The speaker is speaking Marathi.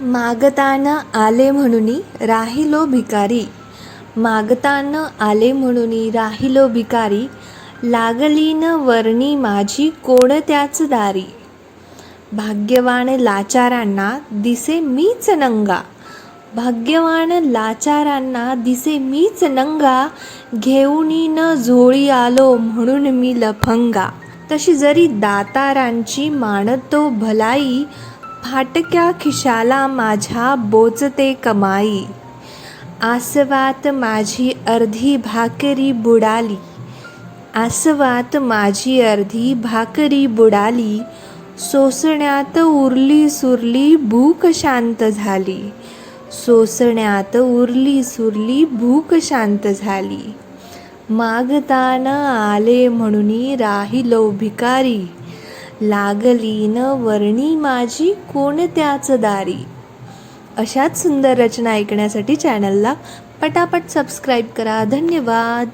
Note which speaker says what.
Speaker 1: मागताना आले म्हणून राहिलो भिकारी. मागतान आले म्हणून राहिलो भिकारी. लागली न वर्णी माझी कोणत्याच दारी? भाग्यवान लाचारांना दिसे मीच नंगा. भाग्यवान लाचारांना दिसे मीच नंगा. घेऊनी न झोळी आलो म्हणून मी लफंगा. तशी जरी दातारांची मानतो भलाई फाटक्या खिशाला माझ्या बोचते कमाई. आसवात माझी अर्धी भाकरी बुडाली. आसवात माझी अर्धी भाकरी बुडाली. सोसण्यात उरली सुरली भूक शांत झाली. सोसण्यात उरली सुरली भूक शांत झाली. मागताना आले म्हणून राहिलो भिकारी. लागली न वर्णी माझी कोणत्याच दारी? अशाच सुंदर रचना ऐकण्यासाठी चॅनलला पटापट सबस्क्राईब करा. धन्यवाद.